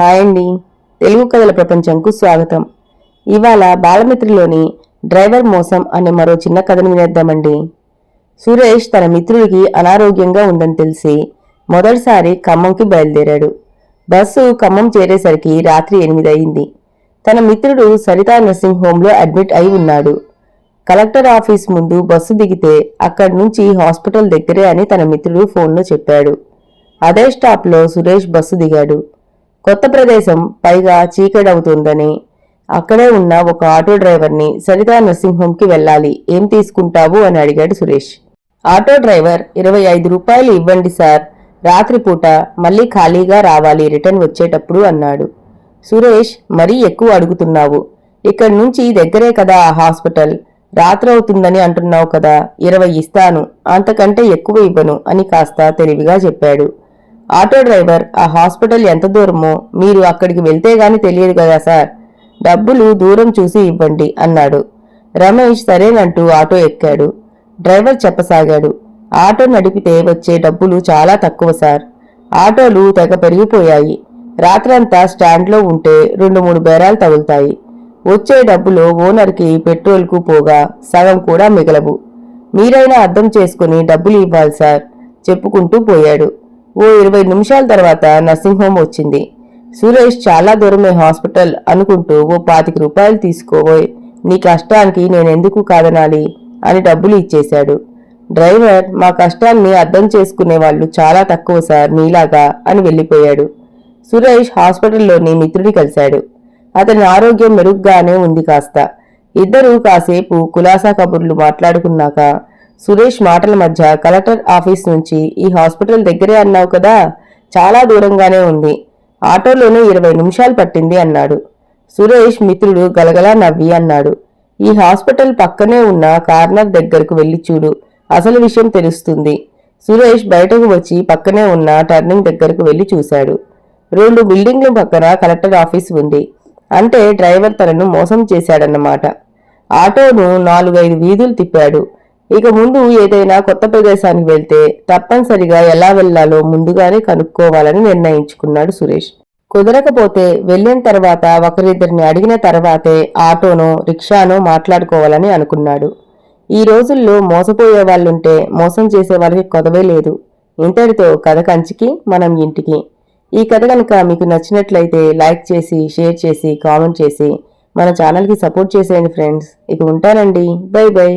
Hi అండి. తెలుగు కథల ప్రపంచంకు స్వాగతం. ఇవాళ బాలమిత్రిలోని డ్రైవర్ మోసం అనే మరో చిన్న కథను వినేద్దామండి. సురేష్ తన మిత్రుడికి అనారోగ్యంగా ఉందని తెలిసి మొదటిసారి ఖమ్మంకి బయలుదేరాడు. బస్సు ఖమ్మం చేరేసరికి రాత్రి ఎనిమిది అయింది. తన మిత్రుడు సరితా నర్సింగ్ హోంలో అడ్మిట్ అయి ఉన్నాడు. కలెక్టర్ ఆఫీస్ ముందు బస్సు దిగితే అక్కడి నుంచి హాస్పిటల్ దగ్గరే అని తన మిత్రుడు ఫోన్లో చెప్పాడు. అదే స్టాప్లో సురేష్ బస్సు దిగాడు. కొత్త ప్రదేశం పైగా చీకడవుతుందని అక్కడే ఉన్న ఒక ఆటో డ్రైవర్ని సరితా నర్సింగ్ హోమ్కి వెళ్ళాలి. ఏం తీసుకుంటావు? అని అడిగాడు సురేష్. ఆటో డ్రైవర్ ఇరవై ఐదు రూపాయలు ఇవ్వండి సార్. రాత్రిపూట మళ్ళీ ఖాళీగా రావాలి రిటర్న్ వచ్చేటప్పుడు అన్నాడు. సురేష్ మరీ ఎక్కువ అడుగుతున్నావు. ఇక్కడి నుంచి దగ్గరే కదా ఆ హాస్పిటల్. రాత్రవుతుందని అంటున్నావు కదా ఇరవై ఇస్తాను. అంతకంటే ఎక్కువ ఇవ్వను అని కాస్త తెలివిగా చెప్పాడు. ఆటో డ్రైవర్ ఆ హాస్పిటల్ ఎంత దూరమో మీరు అక్కడికి వెళ్తే గాని తెలియదు కదా సార్. డబ్బులు దూరం చూసి ఇవ్వండి అన్నాడు. రమేష్ సరేనంటూ ఆటో ఎక్కాడు. డ్రైవర్ చెప్పసాగాడు. ఆటో నడిపితే వచ్చే డబ్బులు చాలా తక్కువ సార్. ఆటోలు తెగ పెరిగిపోయాయి. రాత్రంతా స్టాండ్లో ఉంటే రెండు మూడు బేరాలు తగులుతాయి. వచ్చే డబ్బులో ఓనర్కి పెట్రోల్కు పోగా సగం కూడా మిగలవు. మీరైనా అర్థం చేసుకుని డబ్బులు ఇవ్వాలి సార్ చెప్పుకుంటూ పోయాడు. ఓ ఇరవై నిమిషాల తర్వాత నర్సింగ్ హోమ్ వచ్చింది. సురేష్ చాలా దూరమే హాస్పిటల్ అనుకుంటూ ఓ పాతిక రూపాయలు తీసుకోబోయ్ నీ కష్టానికి నేనెందుకు కాదనాలి అని డబ్బులు ఇచ్చేశాడు. డ్రైవర్ మా కష్టాన్ని అర్థం చేసుకునే వాళ్ళు చాలా తక్కువ సార్ నీలాగా అని వెళ్ళిపోయాడు. సురేష్ హాస్పిటల్లోని మిత్రుడి కలిశాడు. అతని ఆరోగ్యం మెరుగ్గానే ఉంది కాస్త. ఇద్దరూ కాసేపు కులాసా కబుర్లు మాట్లాడుకున్నాక సురేష్ మాటల మధ్య కలెక్టర్ ఆఫీస్ నుంచి ఈ హాస్పిటల్ దగ్గరే అన్నావు కదా చాలా దూరంగానే ఉంది. ఆటోలోనే ఇరవై నిమిషాలు పట్టింది అన్నాడు. సురేష్ మిత్రుడు గలగలా నవ్వి అన్నాడు. ఈ హాస్పిటల్ పక్కనే ఉన్న కార్నర్ దగ్గరకు వెళ్ళి చూడు అసలు విషయం తెలుస్తుంది సురేష్ బయటకు వచ్చి పక్కనే ఉన్న టర్నింగ్ దగ్గరకు వెళ్ళి చూశాడు. రెండు బిల్డింగ్ల పక్కన కలెక్టర్ ఆఫీస్ ఉంది. అంటే డ్రైవర్ తనను మోసం చేశాడన్నమాట. ఆటోను నాలుగైదు వీధులు తిప్పాడు. ఇక ముందు ఏదైనా కొత్త ప్రదేశానికి వెళ్తే తప్పనిసరిగా ఎలా వెళ్ళాలో ముందుగానే కనుక్కోవాలని నిర్ణయించుకున్నాడు సురేష్. కుదరకపోతే వెళ్ళిన తర్వాత ఒకరిద్దరిని అడిగిన తర్వాతే ఆటోనో రిక్షానో మాట్లాడుకోవాలని అనుకున్నాడు. ఈ రోజుల్లో మోసపోయే వాళ్ళుంటే మోసం చేసే వాళ్ళకి కొదవే లేదు. ఇంతటితో కథ కంచికి మనం ఇంటికి. ఈ కథ కనుక మీకు నచ్చినట్లయితే లైక్ చేసి షేర్ చేసి కామెంట్ చేసి మన ఛానల్కి సపోర్ట్ చేసేయండి ఫ్రెండ్స్. ఇక ఉంటానండి. Bye bye.